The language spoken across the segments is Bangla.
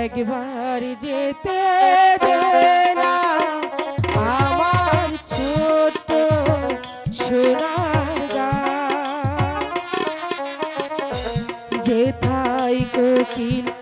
একবার যেতে না আমার ছোট সোনা যেথাই কোকিল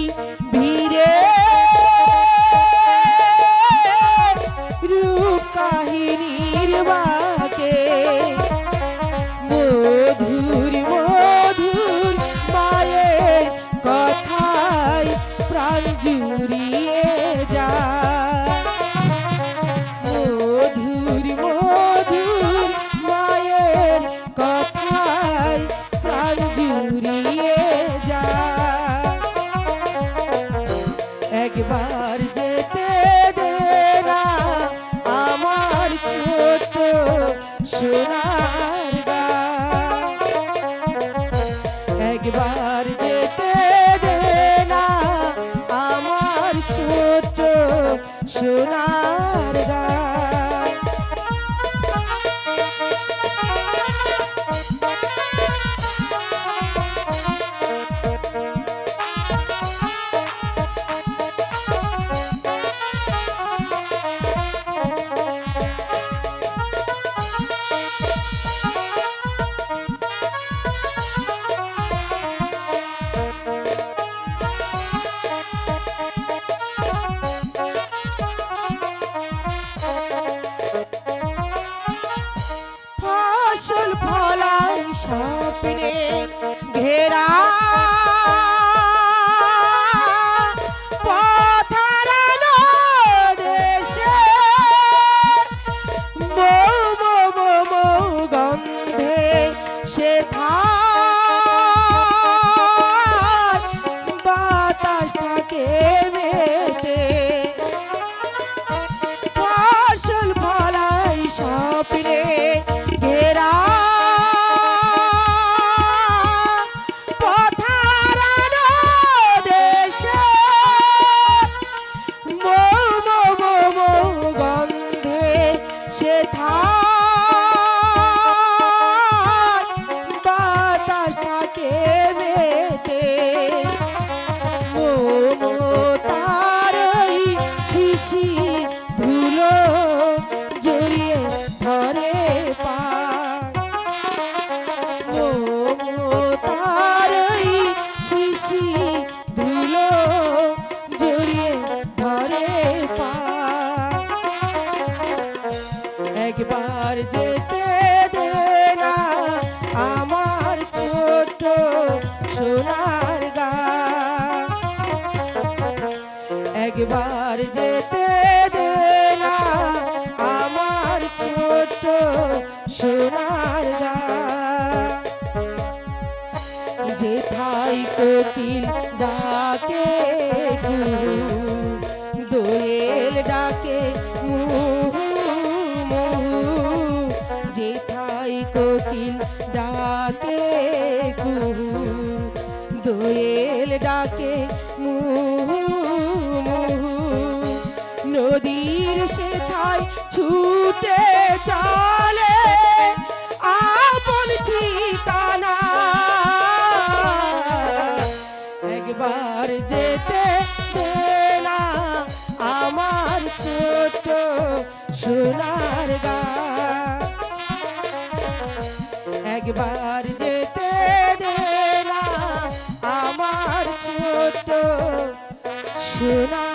একবার যেতে দে না আমার ছোট সোনার একবার যেতে দে না আমার ছোট সোনার ঘেরা একবার যেতে দেনা, আমার ছোট সোনার গা যেথায় কোকিল ডাকে দোয়েল ডাকে যেথায় কোকিল ডাকে দোয়েল ডাকে মুহু। নদীর সেথায় ছুটে চলে, আপন ঠিকানা। একবার যেতে না আমার ছোট সোনার গা। একবার যেতে না আমার ছোট সোনার